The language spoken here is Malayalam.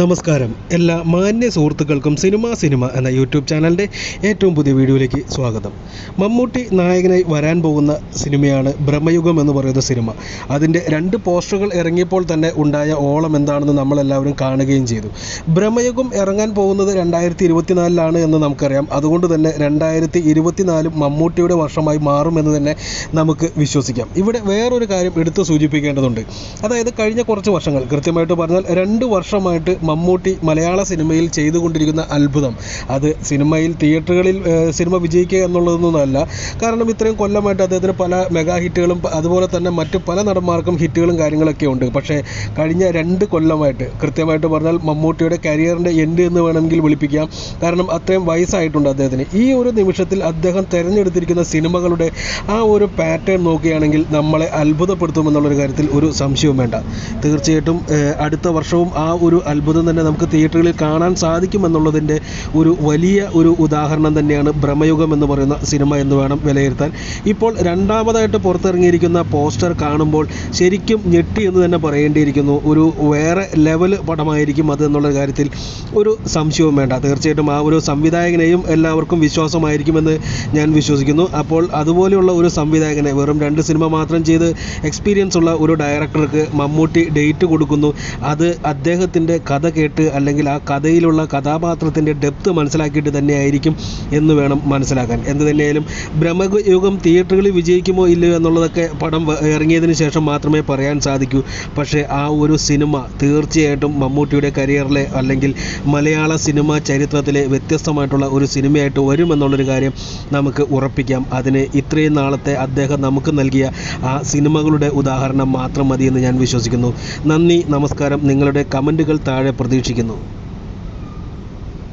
നമസ്കാരം. എല്ലാ മാന്യ സുഹൃത്തുക്കൾക്കും സിനിമ സിനിമ എന്ന യൂട്യൂബ് ചാനലിന്റെ ഏറ്റവും പുതിയ വീഡിയോയിലേക്ക് സ്വാഗതം. മമ്മൂട്ടി നായകനായി വരാൻ പോകുന്ന സിനിമയാണ് ബ്രഹ്മയുഗം എന്ന് പറയുന്ന സിനിമ. അതിന്റെ രണ്ട് പോസ്റ്ററുകൾ ഇറങ്ങിയപ്പോൾ തന്നെ ഉണ്ടായ ഓളം എന്താണെന്ന് നമ്മളെല്ലാവരും കാണുകയും ചെയ്തു. ബ്രഹ്മയുഗം ഇറങ്ങാൻ പോകുന്നത് രണ്ടായിരത്തി ഇരുപത്തിനാലിലാണ് എന്ന് നമുക്കറിയാം. അതുകൊണ്ട് തന്നെ രണ്ടായിരത്തി ഇരുപത്തിനാലും മമ്മൂട്ടിയുടെ വർഷമായി മാറുമെന്ന് തന്നെ നമുക്ക് വിശ്വസിക്കാം. ഇവിടെ വേറൊരു കാര്യം എടുത്തു സൂചിപ്പിക്കേണ്ടതുണ്ട്. അതായത് കഴിഞ്ഞ കുറച്ച് വർഷങ്ങൾ കൃത്യമായിട്ട് പറഞ്ഞാൽ രണ്ട് വർഷമായിട്ട് മമ്മൂട്ടി മലയാള സിനിമയിൽ ചെയ്തുകൊണ്ടിരിക്കുന്ന അത്ഭുതം. അത് സിനിമയിൽ തിയേറ്ററുകളിൽ സിനിമ വിജയിക്കുക എന്നുള്ളതൊന്നുമല്ല. കാരണം ഇത്രയും കൊല്ലമായിട്ട് അദ്ദേഹത്തിന് പല മെഗാ ഹിറ്റുകളും അതുപോലെ തന്നെ മറ്റ് പല നടന്മാർക്കും ഹിറ്റുകളും കാര്യങ്ങളൊക്കെ ഉണ്ട്. പക്ഷേ കഴിഞ്ഞ രണ്ട് കൊല്ലമായിട്ട് കൃത്യമായിട്ട് പറഞ്ഞാൽ മമ്മൂട്ടിയുടെ കരിയറിന്റെ എൻഡ് എന്ന് വേണമെങ്കിൽ വിളിപ്പിക്കാം. കാരണം അത്രയും വയസ്സായിട്ടുണ്ട് അദ്ദേഹത്തിന്. ഈ ഒരു നിമിഷത്തിൽ അദ്ദേഹം തിരഞ്ഞെടുത്തിരിക്കുന്ന സിനിമകളുടെ ആ ഒരു പാറ്റേൺ നോക്കുകയാണെങ്കിൽ നമ്മളെ അത്ഭുതപ്പെടുത്തുമെന്നുള്ളൊരു കാര്യത്തിൽ ഒരു സംശയവും വേണ്ട. തീർച്ചയായിട്ടും അടുത്ത വർഷവും ആ ഒരു അത്ഭുതം തന്നെ നമുക്ക് തിയേറ്ററുകളിൽ കാണാൻ സാധിക്കുമെന്നുള്ളതിന്റെ ഒരു വലിയ ഒരു ഉദാഹരണം തന്നെയാണ് ഭ്രമയുഗം എന്ന് പറയുന്ന സിനിമ എന്ന് വേണം വിലയിരുത്താൻ. ഇപ്പോൾ രണ്ടാമതായിട്ട് പുറത്തിറങ്ങിയിരിക്കുന്ന പോസ്റ്റർ കാണുമ്പോൾ ശരിക്കും ഞെട്ടി എന്ന് തന്നെ പറയേണ്ടിയിരിക്കുന്നു. ഒരു വേറെ ലെവൽ പടമായിരിക്കും അത് എന്നുള്ള കാര്യത്തിൽ ഒരു സംശയവും വേണ്ട. തീർച്ചയായിട്ടും ആ ഒരു സംവിധായകനെയും എല്ലാവർക്കും വിശ്വാസമായിരിക്കുമെന്ന് ഞാൻ വിശ്വസിക്കുന്നു. അപ്പോൾ അതുപോലെയുള്ള ഒരു സംവിധായകനെ വെറും രണ്ട് സിനിമ മാത്രം ചെയ്ത് എക്സ്പീരിയൻസ് ഉള്ള ഒരു ഡയറക്ടർക്ക് മമ്മൂട്ടി ഡേറ്റ് കൊടുക്കുന്നു. അത് അദ്ദേഹത്തിന്റെ കഥ കേട്ട് അല്ലെങ്കിൽ ആ കഥയിലുള്ള കഥാപാത്രത്തിന്റെ ഡെപ്ത് മനസ്സിലാക്കിയിട്ട് തന്നെയായിരിക്കും എന്ന് വേണം മനസ്സിലാക്കാൻ. എന്ത് തന്നെയായാലും ബ്രഹ്മയുഗം തിയേറ്ററുകളിൽ വിജയിക്കുമോ ഇല്ലയോ എന്നുള്ളതൊക്കെ പടം ഇറങ്ങിയതിന് ശേഷം മാത്രമേ പറയാൻ സാധിക്കൂ. പക്ഷേ ആ ഒരു സിനിമ തീർച്ചയായിട്ടും മമ്മൂട്ടിയുടെ കരിയറിലെ അല്ലെങ്കിൽ മലയാള സിനിമ ചരിത്രത്തിലെ വ്യത്യസ്തമായിട്ടുള്ള ഒരു സിനിമയായിട്ട് വരുമെന്നുള്ളൊരു കാര്യം നമുക്ക് ഉറപ്പിക്കാം. അതിന് ഇത്രയും നാളത്തെ അദ്ദേഹം നമുക്ക് നൽകിയ ആ സിനിമകളുടെ ഉദാഹരണം മാത്രം മതിയെന്ന് ഞാൻ വിശ്വസിക്കുന്നു. നന്ദി നമസ്കാരം. നിങ്ങളുടെ കമന്റുകൾ താഴെ പ്രതീക്ഷിക്കുന്നു.